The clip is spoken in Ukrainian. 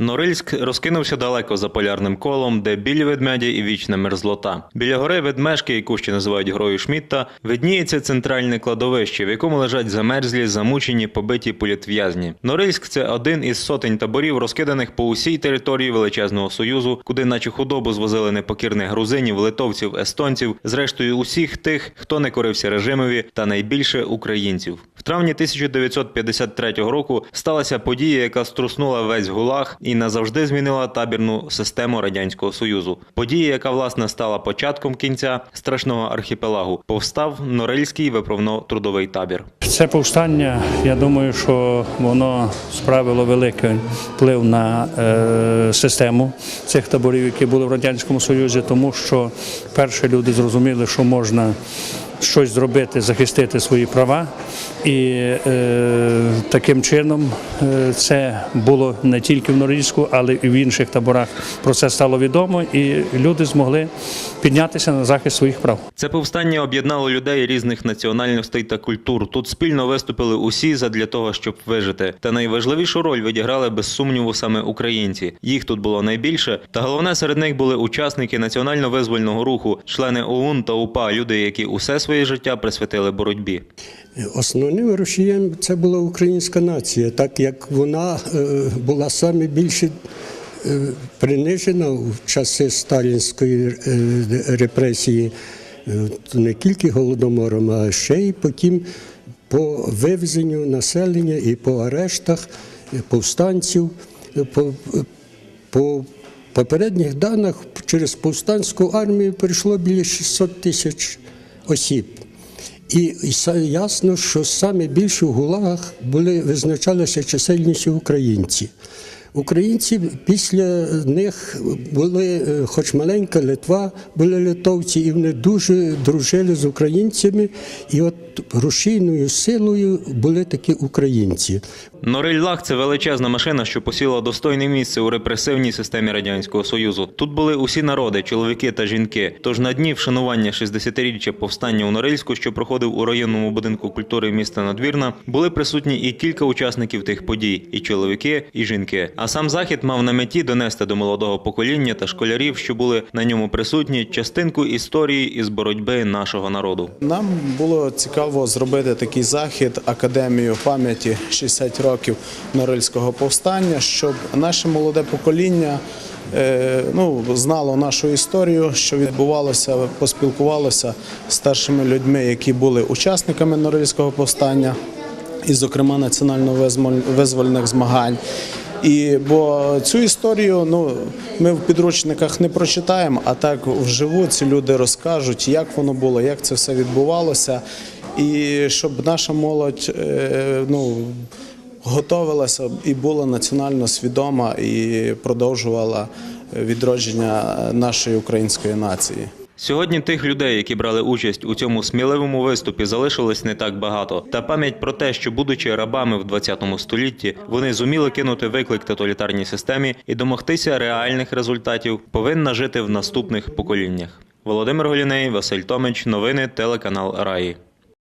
Норильськ розкинувся далеко за полярним колом, де білі ведмеді і вічна мерзлота. Біля гори ведмежки, яку ще називають грою Шмітта, видніється центральне кладовище, в якому лежать замерзлі, замучені, побиті політв'язні. Норильськ це один із сотень таборів, розкиданих по усій території величезного союзу, куди, наче худобу, звозили непокірних грузинів, литовців, естонців, зрештою усіх тих, хто не корився режимові, та найбільше українців. Травні 1953 року сталася подія, яка струснула весь гулаг і назавжди змінила табірну систему радянського союзу. Подія, яка власне стала початком кінця страшного архіпелагу, повстав Норильський виправно-трудовий табір. Це повстання, я думаю, що воно справило великий вплив на е, систему цих таборів, які були в Радянському Союзі, тому що перші люди зрозуміли, що можна щось зробити, захистити свої права. І е, таким чином е, це було не тільки в Норильську, але і в інших таборах. Про це стало відомо, і люди змогли піднятися на захист своїх прав. Це повстання об'єднало людей різних національностей та культур. Тут спільно виступили усі задля того, щоб вижити. Та найважливішу роль відіграли без сумніву саме українці. Їх тут було найбільше. Та головне серед них були учасники національно-визвольного руху, члени ОУН та УПА, люди, які усе своє життя присвятили боротьбі. Основним рушієм це була українська нація, так як вона е, була саме більше принижена в часи сталінської е, репресії, е, не тільки голодомором, а ще й потім по вивезенню населення і по арештах е, повстанців. е, По, по попередніх даних через повстанську армію прийшло біля 600 тисяч осіб. І, ясно, що саме більше в гулагах були визначалися чисельністю українці. Українці після них були, е, хоч маленька Литва, були литовці, і вони дуже дружили з українцями. І от рушійною силою були такі українці. Норильлах це величезна машина, що посіла достойне місце у репресивній системі радянського союзу. Тут були усі народи, чоловіки та жінки. Тож на дні вшанування 60-річчя повстання у Норильську, що проходив у районному будинку культури міста Надвірна, були присутні і кілька учасників тих подій, і чоловіки, і жінки. А сам захід мав на меті донести до молодого покоління та школярів, що були на ньому присутні, частинку історії із боротьби нашого народу. Нам було цікаво зробити такий захід Академію пам'яті 60 років Норильського повстання, щоб наше молоде покоління е, ну, знало нашу історію, що відбувалося, поспілкувалося з старшими людьми, які були учасниками Норильського повстання, і, зокрема, національно-визвольних змагань. І бо цю історію ну ми в підручниках не прочитаємо, а так вживу ці люди розкажуть, як воно було, як це все відбувалося, і щоб наша молодь е, ну готовилася і була національно свідома і продовжувала відродження нашої української нації. Сьогодні тих людей, які брали участь у цьому сміливому виступі, залишилось не так багато. Та пам'ять про те, що будучи рабами в 20 столітті, вони зуміли кинути виклик тоталітарній системі і домогтися реальних результатів, повинна жити в наступних поколіннях. Володимир Голіней, Василь Томич, новини, телеканал Раї.